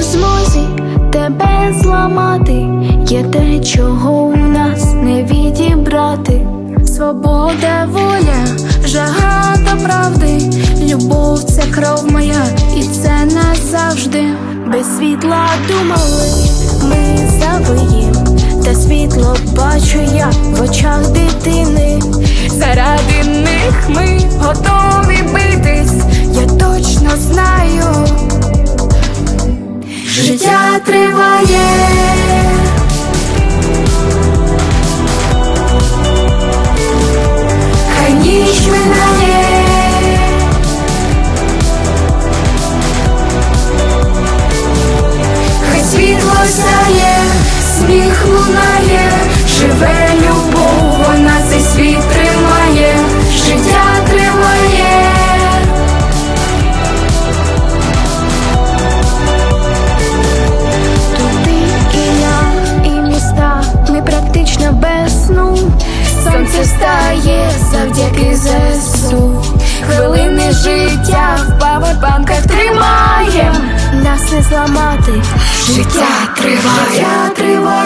в змозі тебе зламати, є те, чого у нас не відібрати. Свобода, воля, жага та правди, любов це кров моя, і це назавжди. Без світла думали, ми забиєм, та світло бачу я в очах дитини. Заради них ми готові Життя триває. Хай ніч минає. Хай світло сяє, сміх лунає, живе любов, вона цей світ Встає завдяки ЗСУ. Хвилини життя в павербанках тримаєм. Нас не зламати, життя триває, триває.